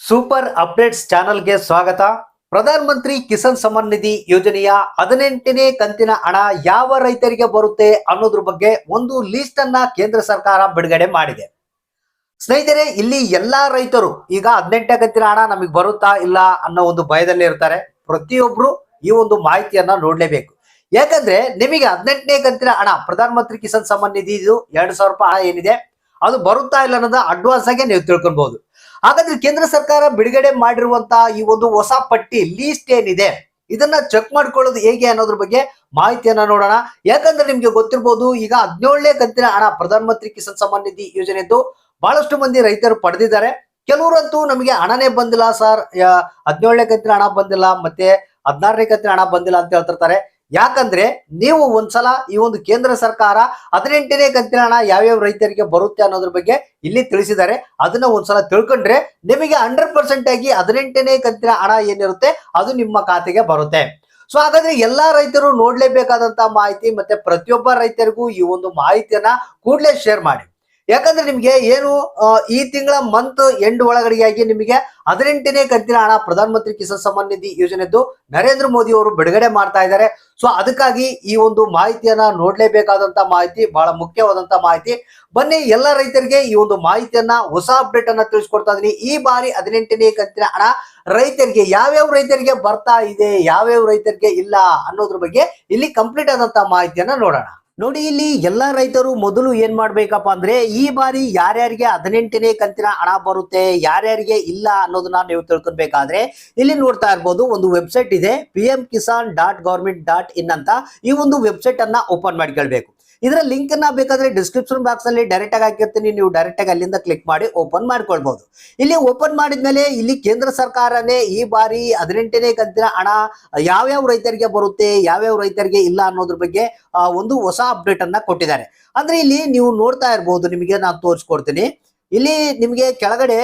Super updates ಚಾನಲ್ಗೆ ಸ್ವಾಗತ. ಪ್ರಧಾನ ಮಂತ್ರಿ ಕಿಸಾನ್ ಸಮ್ಮಾನ್ ನಿಧಿ ಯೋಜನೆಯ ಹದಿನೆಂಟನೇ ಕಂತಿನ ಹಣ ಯಾವ ರೈತರಿಗೆ ಬರುತ್ತೆ ಅನ್ನೋದ್ರ ಬಗ್ಗೆ ಒಂದು ಲಿಸ್ಟ್ ಅನ್ನ ಕೇಂದ್ರ ಸರ್ಕಾರ ಬಿಡುಗಡೆ ಮಾಡಿದೆ. ಸ್ನೇಹಿತರೆ, ಇಲ್ಲಿ ಎಲ್ಲಾ ರೈತರು ಈಗ ಹದಿನೆಂಟನೇ ಕಂತಿನ ಹಣ ನಮಗೆ ಬರುತ್ತಾ ಇಲ್ಲ ಅನ್ನೋ ಒಂದು ಭಯದಲ್ಲಿ ಇರ್ತಾರೆ. ಪ್ರತಿಯೊಬ್ರು ಈ ಒಂದು ಮಾಹಿತಿಯನ್ನ ನೋಡ್ಲೇಬೇಕು. ಯಾಕಂದ್ರೆ ನಿಮಗೆ ಹದಿನೆಂಟನೇ ಕಂತಿನ ಹಣ, ಪ್ರಧಾನ ಮಂತ್ರಿ ಕಿಸಾನ್ ಸಮ್ಮಾನ್ ನಿಧಿ ಇದು ಎರಡು ಸಾವಿರ ರೂಪಾಯಿ ಹಣ ಏನಿದೆ, ಅದು ಬರುತ್ತಾ ಇಲ್ಲ ಅನ್ನೋದು ಅಡ್ವಾನ್ಸ್ ಆಗಿ ನೀವು ತಿಳ್ಕೊಬಹುದು ಹಾಗಾದ್ರೆ ಕೇಂದ್ರ ಸರ್ಕಾರ ಬಿಡುಗಡೆ ಮಾಡಿರುವಂತಹ ಈ ಒಂದು ಹೊಸ ಪಟ್ಟಿ ಲೀಸ್ಟ್ ಏನಿದೆ? ಇದನ್ನ ಚೆಕ್ ಮಾಡ್ಕೊಳ್ಳೋದು ಹೇಗೆ ಅನ್ನೋದ್ರ ಬಗ್ಗೆ ಮಾಹಿತಿಯನ್ನ ನೋಡೋಣ. ಯಾಕಂದ್ರೆ ನಿಮ್ಗೆ ಗೊತ್ತಿರ್ಬೋದು, ಈಗ ಹದಿನೇಳನೇ ಕಂತಿನ ಹಣ ಪ್ರಧಾನ ಮಂತ್ರಿ ಕಿಸಾನ್ ಸಮ್ಮಾನ್ ನಿಧಿ ಯೋಜನೆದ್ದು ಬಹಳಷ್ಟು ಮಂದಿ ರೈತರು ಪಡೆದಿದ್ದಾರೆ. ಕೆಲವರಂತೂ ನಮಗೆ ಹಣನೇ ಬಂದಿಲ್ಲ ಸರ್. ಹದಿನೇಳನೇ ಕಂತಿನ ಹಣ ಬಂದಿಲ್ಲ, ಮತ್ತೆ ಹದಿನಾರನೇ ಕಂತಿನ ಹಣ ಬಂದಿಲ್ಲ ಅಂತ ಹೇಳ್ತಿರ್ತಾರೆ. ಯಾಕಂದ್ರೆ ನೀವು ಒಂದ್ಸಲ ಈ ಒಂದು ಕೇಂದ್ರ ಸರ್ಕಾರ ಹದಿನೆಂಟನೇ ಕಂತಿನ ಹಣ ಯಾವ್ಯಾವ ರೈತರಿಗೆ ಬರುತ್ತೆ ಅನ್ನೋದ್ರ ಬಗ್ಗೆ ಇಲ್ಲಿ ತಿಳಿಸಿದ್ದಾರೆ. ಅದನ್ನ ಒಂದ್ಸಲ ತಿಳ್ಕೊಂಡ್ರೆ ನಿಮಗೆ ಹಂಡ್ರೆಡ್ ಪರ್ಸೆಂಟ್ ಆಗಿ ಹದಿನೆಂಟನೇ ಕಂತಿನ ಹಣ ಏನಿರುತ್ತೆ ಅದು ನಿಮ್ಮ ಖಾತೆಗೆ ಬರುತ್ತೆ. ಸೊ ಹಾಗಾದ್ರೆ ಎಲ್ಲಾ ರೈತರು ನೋಡ್ಲೇಬೇಕಾದಂತ ಮಾಹಿತಿ ಮತ್ತೆ ಪ್ರತಿಯೊಬ್ಬ ರೈತರಿಗೂ ಈ ಒಂದು ಮಾಹಿತಿಯನ್ನ ಕೂಡಲೇ ಶೇರ್ ಮಾಡಿ. ಯಾಕಂದ್ರೆ ನಿಮ್ಗೆ ಏನು ಈ ತಿಂಗಳ ಮಂತ್ ಎಂಡ್ ಒಳಗಡೆಯಾಗಿ ನಿಮಗೆ ಹದಿನೆಂಟನೇ ಕಂತಿನ ಹಣ ಪ್ರಧಾನ ಮಂತ್ರಿ ಕಿಸಾನ್ ಸಮ್ಮಾನ್ ನಿಧಿ ಯೋಜನೆದ್ದು ನರೇಂದ್ರ ಮೋದಿ ಅವರು ಬಿಡುಗಡೆ ಮಾಡ್ತಾ ಇದ್ದಾರೆ. ಸೊ ಅದಕ್ಕಾಗಿ ಈ ಒಂದು ಮಾಹಿತಿಯನ್ನ ನೋಡ್ಲೇಬೇಕಾದಂತ ಮಾಹಿತಿ, ಬಹಳ ಮುಖ್ಯವಾದಂತ ಮಾಹಿತಿ. ಬನ್ನಿ, ಎಲ್ಲ ರೈತರಿಗೆ ಈ ಒಂದು ಮಾಹಿತಿಯನ್ನ ಹೊಸ ಅಪ್ಡೇಟ್ ಅನ್ನ ತಿಳಿಸ್ಕೊಡ್ತಾ ಇದೀನಿ. ಈ ಬಾರಿ ಹದಿನೆಂಟನೇ ಕಂತಿನ ಹಣ ರೈತರಿಗೆ, ಯಾವ್ಯಾವ ರೈತರಿಗೆ ಬರ್ತಾ ಇದೆ, ಯಾವ್ಯಾವ ರೈತರಿಗೆ ಇಲ್ಲ ಅನ್ನೋದ್ರ ಬಗ್ಗೆ ಇಲ್ಲಿ ಕಂಪ್ಲೀಟ್ ಆದಂತ ಮಾಹಿತಿಯನ್ನ ನೋಡೋಣ. ನೋಡಿ ಇಲ್ಲಿ ಎಲ್ಲ ರೈತರು ಮೊದಲು ಏನ್ ಮಾಡ್ಬೇಕಪ್ಪ ಅಂದ್ರೆ ಈ ಬಾರಿ ಯಾರ್ಯಾರಿಗೆ ಹದಿನೆಂಟನೇ ಕಂತಿನ ಹಣ ಬರುತ್ತೆ, ಯಾರ್ಯಾರಿಗೆ ಇಲ್ಲ ಅನ್ನೋದನ್ನ ನೀವು ತಿಳ್ಕೊಬೇಕಾದ್ರೆ ಇಲ್ಲಿ ನೋಡ್ತಾ ಇರ್ಬೋದು ಒಂದು ವೆಬ್ಸೈಟ್ ಇದೆ P Kisan dot government dot in ಅಂತ. ಈ ಒಂದು ವೆಬ್ಸೈಟ್ ಅನ್ನ ಓಪನ್ ಮಾಡ್ಕೊಳ್ಬೇಕು ಇದರ ಲಿಂಕ್ ಅನ್ನ ಬೇಕಾದ್ರೆ ಡಿಸ್ಕ್ರಿಪ್ಷನ್ ಬಾಕ್ಸ್ ಅಲ್ಲಿ ಡೈರೆಕ್ಟ್ ಆಗಿ ಹಾಕಿರ್ತೀನಿ. ನೀವು ಡೈರೆಕ್ಟ್ ಆಗಿ ಅಲ್ಲಿಂದ ಕ್ಲಿಕ್ ಮಾಡಿ ಓಪನ್ ಮಾಡ್ಕೊಳ್ಬಹುದು ಇಲ್ಲಿ ಓಪನ್ ಮಾಡಿದ್ಮೇಲೆ ಇಲ್ಲಿ ಕೇಂದ್ರ ಸರ್ಕಾರನೇ ಈ ಬಾರಿ ಹದಿನೆಂಟನೇ ಕಂತಿನ ಹಣ ಯಾವ್ಯಾವ ರೈತರಿಗೆ ಬರುತ್ತೆ, ಯಾವ್ಯಾವ ರೈತರಿಗೆ ಇಲ್ಲ ಅನ್ನೋದ್ರ ಬಗ್ಗೆ ಒಂದು ಹೊಸ ಅಪ್ಡೇಟ್ ಅನ್ನ ಕೊಟ್ಟಿದ್ದಾರೆ. ಅಂದ್ರೆ ಇಲ್ಲಿ ನೀವು ನೋಡ್ತಾ ಇರಬಹುದು ನಿಮಗೆ ನಾನು ತೋರಿಸ್ಕೊಡ್ತೀನಿ. ಇಲ್ಲಿ ನಿಮಗೆ ಕೆಳಗಡೆ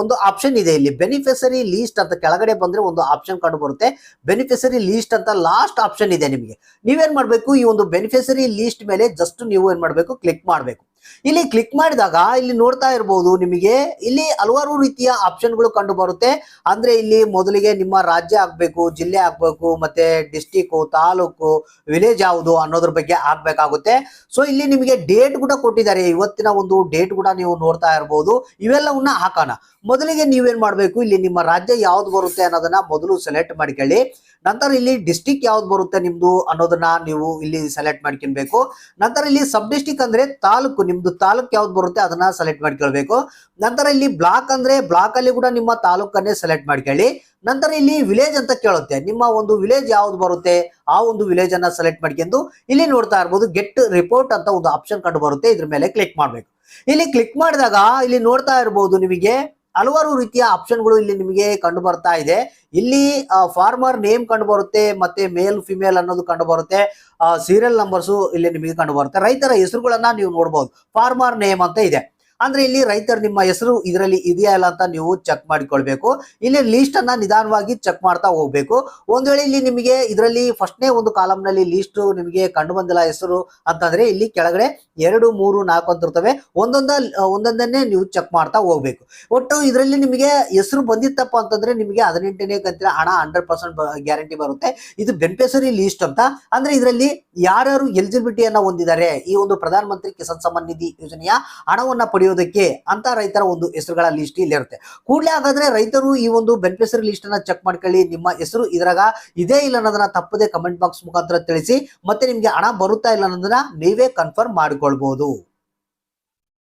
ಒಂದು ಆಪ್ಷನ್ ಇದೆ. ಇಲ್ಲಿ ಬೆನಿಫಿಸರಿ ಲೀಸ್ಟ್ ಅಂತ ಕೆಳಗಡೆ ಬಂದ್ರೆ ಒಂದು ಆಪ್ಷನ್ ಕಂಡು ಬರುತ್ತೆ. ಬೆನಿಫಿಸರಿ ಲೀಸ್ಟ್ ಅಂತ ಲಾಸ್ಟ್ ಆಪ್ಷನ್ ಇದೆ ನಿಮಗೆ. ನೀವೇನ್ ಮಾಡ್ಬೇಕು? ಈ ಒಂದು ಬೆನಿಫಿಸರಿ ಲೀಸ್ಟ್ ಮೇಲೆ ಜಸ್ಟ್ ನೀವು ಏನ್ ಮಾಡ್ಬೇಕು? ಕ್ಲಿಕ್ ಮಾಡ್ಬೇಕು. ಇಲ್ಲಿ ಕ್ಲಿಕ್ ಮಾಡಿದಾಗ ಇಲ್ಲಿ ನೋಡ್ತಾ ಇರಬಹುದು ನಿಮಗೆ ಇಲ್ಲಿ ಹಲವಾರು ರೀತಿಯ ಆಪ್ಷನ್ಗಳು ಕಂಡು ಬರುತ್ತೆ. ಅಂದ್ರೆ ಇಲ್ಲಿ ಮೊದಲಿಗೆ ನಿಮ್ಮ ರಾಜ್ಯ ಆಗ್ಬೇಕು, ಜಿಲ್ಲೆ ಆಗ್ಬೇಕು, ಮತ್ತೆ ಡಿಸ್ಟಿಕ್ ತಾಲೂಕು ವಿಲೇಜ್ ಯಾವುದು ಅನ್ನೋದ್ರ ಬಗ್ಗೆ ಆಗ್ಬೇಕಾಗುತ್ತೆ. ಸೊ ಇಲ್ಲಿ ನಿಮಗೆ ಡೇಟ್ ಕೂಡ ಕೊಟ್ಟಿದ್ದಾರೆ. ಇವತ್ತಿನ ಒಂದು ಡೇಟ್ ಕೂಡ ನೀವು ನೋಡ್ತಾ ಇರಬಹುದು ಇವೆಲ್ಲವನ್ನ ಹಾಕೋಣ. ಮೊದಲಿಗೆ ನೀವೇನ್ ಮಾಡ್ಬೇಕು? ಇಲ್ಲಿ ನಿಮ್ಮ ರಾಜ್ಯ ಯಾವ್ದು ಬರುತ್ತೆ ಅನ್ನೋದನ್ನ ಮೊದಲು ಸೆಲೆಕ್ಟ್ ಮಾಡ್ಕೊಳ್ಳಿ ನಂತರ ಇಲ್ಲಿ ಡಿಸ್ಟಿಕ್ ಯಾವ್ದು ಬರುತ್ತೆ ನಿಮ್ದು ಅನ್ನೋದನ್ನ ನೀವು ಇಲ್ಲಿ ಸೆಲೆಕ್ಟ್ ಮಾಡ್ಕೊಬೇಕು ನಂತರ ಇಲ್ಲಿ ಸಬ್ ಡಿಸ್ಟಿಕ್ ಅಂದ್ರೆ ತಾಲೂಕು. ನಿಮ್ದು ತಾಲೂಕ್ ಯಾವ್ದು ಬರುತ್ತೆ ಅದನ್ನ ಸೆಲೆಕ್ಟ್ ಮಾಡ್ಕೊಳ್ಬೇಕು. ನಂತರ ಇಲ್ಲಿ ಬ್ಲಾಕ್ ಅಂದ್ರೆ ಬ್ಲಾಕ್ ಅಲ್ಲಿ ಕೂಡ ನಿಮ್ಮ ತಾಲೂಕನ್ನೇ ಸೆಲೆಕ್ಟ್ ಮಾಡ್ಕೊಳ್ಳಿ. ನಂತರ ಇಲ್ಲಿ ವಿಲೇಜ್ ಅಂತ ಕೇಳುತ್ತೆ. ನಿಮ್ಮ ಒಂದು ವಿಲೇಜ್ ಯಾವ್ದು ಬರುತ್ತೆ ಆ ಒಂದು ವಿಲೇಜ್ ಅನ್ನ ಸೆಲೆಕ್ಟ್ ಮಾಡ್ಕೊಂಡು ಇಲ್ಲಿ ನೋಡ್ತಾ ಇರ್ಬೋದು ಗೆಟ್ ರಿಪೋರ್ಟ್ ಅಂತ ಒಂದು ಆಪ್ಷನ್ ಕಂಡು ಬರುತ್ತೆ. ಇದ್ರ ಮೇಲೆ ಕ್ಲಿಕ್ ಮಾಡ್ಬೇಕು. ಇಲ್ಲಿ ಕ್ಲಿಕ್ ಮಾಡಿದಾಗ ಇಲ್ಲಿ ನೋಡ್ತಾ ಇರಬಹುದು ನಿಮಗೆ ಹಲವಾರು ರೀತಿಯ ಆಪ್ಷನ್ಗಳು ಇಲ್ಲಿ ನಿಮಗೆ ಕಂಡು ಬರ್ತಾ ಇದೆ. ಇಲ್ಲಿ ಫಾರ್ಮರ್ ನೇಮ್ ಕಂಡು ಬರುತ್ತೆ ಮತ್ತೆ ಮೇಲ್, ಫಿಮೇಲ್ ಅನ್ನೋದು ಕಂಡು ಬರುತ್ತೆ ಸೀರಿಯಲ್ ನಂಬರ್ಸು ಇಲ್ಲಿ ನಿಮಗೆ ಕಂಡು ಬರುತ್ತೆ ರೈತರ ಹೆಸರುಗಳನ್ನ ನೀವು ನೋಡಬಹುದು ಫಾರ್ಮರ್ ನೇಮ್ ಅಂತ ಇದೆ. ಅಂದ್ರೆ ಇಲ್ಲಿ ರೈತರು ನಿಮ್ಮ ಹೆಸರು ಇದರಲ್ಲಿ ಇದೆಯಾ ಇಲ್ಲ ಅಂತ ನೀವು ಚೆಕ್ ಮಾಡಿಕೊಳ್ಬೇಕು. ಇಲ್ಲಿ ಲೀಸ್ಟ್ ಅನ್ನ ನಿಧಾನವಾಗಿ ಚೆಕ್ ಮಾಡ್ತಾ ಹೋಗ್ಬೇಕು. ಒಂದ್ ವೇಳೆ ಇಲ್ಲಿ ನಿಮಗೆ ಇದರಲ್ಲಿ ಫಸ್ಟ್ನೇ ಒಂದು ಕಾಲಮ್ನಲ್ಲಿ ಲೀಸ್ಟ್ ನಿಮಗೆ ಕಂಡು ಬಂದಿಲ್ಲ ಹೆಸರು ಅಂತಂದ್ರೆ ಇಲ್ಲಿ ಕೆಳಗಡೆ ಎರಡು, ಮೂರು, ನಾಲ್ಕು ಅಂತ ಇರ್ತವೆ. ಒಂದೊಂದ, ಒಂದೊಂದನ್ನೇ ನೀವು ಚೆಕ್ ಮಾಡ್ತಾ ಹೋಗ್ಬೇಕು. ಒಟ್ಟು ಇದರಲ್ಲಿ ನಿಮಗೆ ಹೆಸರು ಬಂದಿತ್ತಪ್ಪ ಅಂತಂದ್ರೆ ನಿಮಗೆ ಹದಿನೆಂಟನೇ ಕಂತಿನ ಹಣ ಹಂಡ್ರೆಡ್ ಪರ್ಸೆಂಟ್ ಗ್ಯಾರಂಟಿ ಬರುತ್ತೆ. ಇದು ಬೆನಿಫಿಷರಿ ಲೀಸ್ಟ್ ಅಂತ. ಅಂದ್ರೆ ಇದರಲ್ಲಿ ಯಾರ್ಯಾರು ಎಲಿಜಿಬಿಲಿಟಿಯನ್ನ ಹೊಂದಿದ್ದಾರೆ? ಈ ಒಂದು ಪ್ರಧಾನ ಮಂತ್ರಿ ಕಿಸಾನ್ ಸಮ್ಮಾನ್ ನಿಧಿ ಯೋಜನೆಯ ಹಣವನ್ನ ಪಡೆಯೋದಕ್ಕೆ ಅಂತ ರೈತರ ಒಂದು ಹೆಸರುಗಳ ಲಿಸ್ಟ್ ಇಲ್ಲಿ ಇರುತ್ತೆ. ಕೂಡಲೇ ಹಾಗಾದ್ರೆ ರೈತರು ಈ ಒಂದು ಬೆನಿಫಿಷರಿ ಲಿಸ್ಟ್ ಅನ್ನ ಚೆಕ್ ಮಾಡ್ಕೊಳ್ಳಿ, ನಿಮ್ಮ ಹೆಸರು ಇದ್ರಾಗ ಇದೇ ಇಲ್ಲ ಅನ್ನೋದನ್ನ ತಪ್ಪದೆ ಕಮೆಂಟ್ ಬಾಕ್ಸ್ ಮುಖಾಂತರ ತಿಳಿಸಿ, ಮತ್ತೆ ನಿಮ್ಗೆ ಹಣ ಬರುತ್ತಾ ಇಲ್ಲ ಅನ್ನೋದನ್ನ ನೀವೇ ಕನ್ಫರ್ಮ್ ಮಾಡಿಕೊಳ್ಬಹುದು